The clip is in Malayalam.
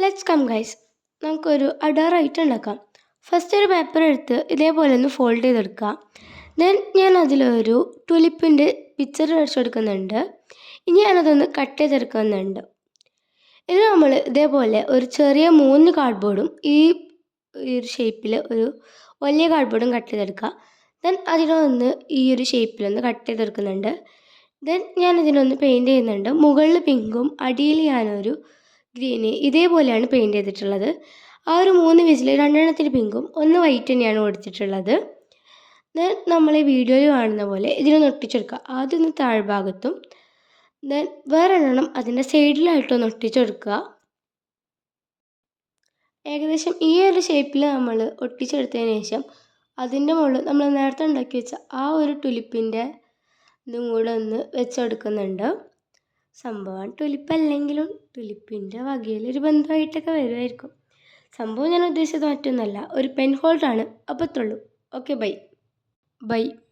ലെറ്റ്സ് കം ഗൈസ് നമുക്കൊരു അഡാറായിട്ട് ഉണ്ടാക്കാം. ഫസ്റ്റ് ഒരു പേപ്പർ എടുത്ത് ഇതേപോലെ ഒന്ന് ഫോൾഡ് ചെയ്തെടുക്കുക. ദെൻ ഞാൻ അതിലൊരു ടുലിപ്പിന്റെ പിക്ചർ വരച്ചെടുക്കുന്നുണ്ട് ഇനി ഞാനതൊന്ന് കട്ട് ചെയ്തെടുക്കുന്നുണ്ട്. ഇനി നമ്മൾ ഇതേപോലെ ഒരു ചെറിയ മൂന്ന് കാർഡ്ബോർഡും ഈ ഒരു ഷേപ്പിൽ ഒരു വലിയ കാർഡ്ബോർഡും കട്ട് ചെയ്തെടുക്കുക. ദെൻ അതിനൊന്ന് ഈ ഒരു ഷേപ്പിലൊന്ന് കട്ട് ചെയ്തെടുക്കുന്നുണ്ട്. ദെൻ ഞാൻ ഇതിനൊന്ന് പെയിന്റ് ചെയ്യുന്നുണ്ട്. മുകളിൽ പിങ്കും അടിയിൽ ഞാനൊരു ഗ്രീന് ഇതേപോലെയാണ് പെയിന്റ് ചെയ്തിട്ടുള്ളത്. ആ ഒരു മൂന്ന് വിസിൽ രണ്ടെണ്ണത്തിന് പിങ്കും ഒന്ന് വൈറ്റ് തന്നെയാണ് കൊടുത്തിട്ടുള്ളത്. ദെൻ നമ്മൾ ഈ വീഡിയോയിൽ കാണുന്ന പോലെ ഇതിനെ ഒട്ടിച്ചെടുക്കുക. ആദ്യം ഒന്ന് താഴ്ഭാഗത്തും ദെൻ വേറെ എണ്ണം അതിന്റെ സൈഡിലായിട്ടൊന്ന് ഒട്ടിച്ചെടുക്കുക. ഏകദേശം ഈ ഒരു ഷേപ്പിൽ നമ്മൾ ഒട്ടിച്ചെടുത്തതിന് ശേഷം അതിന്റെ മുകളിൽ നമ്മൾ നേരത്തെ ഉണ്ടാക്കി വെച്ച ആ ഒരു ടുലിപ്പിന്റെ ഇതും കൂടെ ഒന്ന് വെച്ചെടുക്കുന്നുണ്ട്. സംഭവം ടുലിപ്പ് അല്ലെങ്കിലും ടുലിപ്പിന്റെ വകയിലൊരു ബന്ധമായിട്ടൊക്കെ വരുമായിരിക്കും സംഭവം ഞാൻ ഉദ്ദേശിച്ചത് മറ്റൊന്നല്ല. ഒരു പെൻ ഹോൾഡറാണ് ഉള്ളൂ. Okay bye by